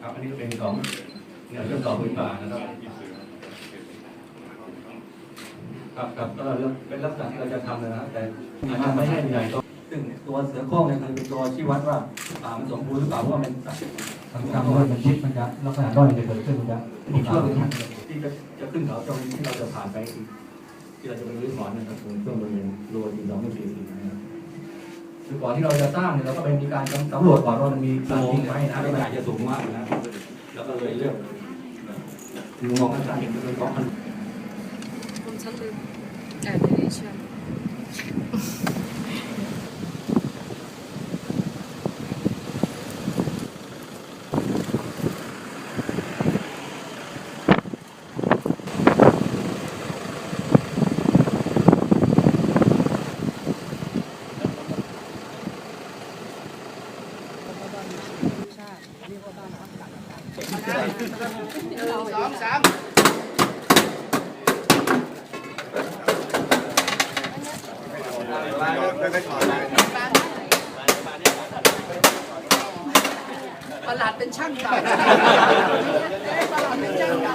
ครับอันนี้ก็เป็นของเนี่ยเรื่องต่อพื้นป่านะครับครับครับก็เป็นลักษณะที่เราจะทำนะครับแต่อาจจะไม่ใช่ใหญ่โตซึ่งตัวเสือโคร่งเนี่ยคือเป็นตัวชี้วัดว่าป่ามันสมบูรณ์หรือเปล่าเพราะว่ามันสัตว์ทางการว่ามันคิดมันจะลักษณะด้อยจะเกิดขึ้นมันจะมีช่วงที่จะจะขึ้นเขาตรงที่เราจะผ่านไปอีกที่เราจะไปรื้อถอนนะครับตรงช่วงบริเวณรัวที่สองที่สี่ ครับคือก่อนที่เราจะสร้างเนี่ยเราก็ไปมีการสำรวจก่อนว่ามันมีสารทิ้งไหมนะไม่อาจจะสูงมากนะแล้วก็เลยเลือกมองสั้นๆเป็นของมันผมฉันลืมแอนดิเชน ประหลัดเป็นช่างเก่าประหลัดเป็นช่างเก่า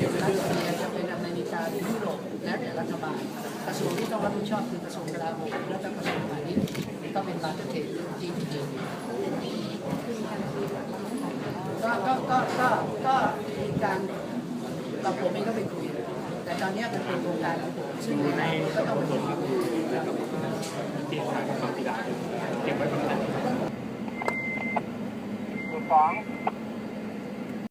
จะเป็นรัสเซียจะเป็นอเมริกาหรือยุโรปแล้วแต่ รัฐบาล กระทรวงที่ต้องรับผิดชอบคือกระทรวงกลาโหมและกระทรวงพาณิชย์ก็เป็นรัฐเทศจีนเองก็ก็ก็ก็ก็มีการกับผมเองก็ไปคุยแต่ตอนนี้มันเป็นโครงการของผมซึ่งในก็ต้องไปคุยสอง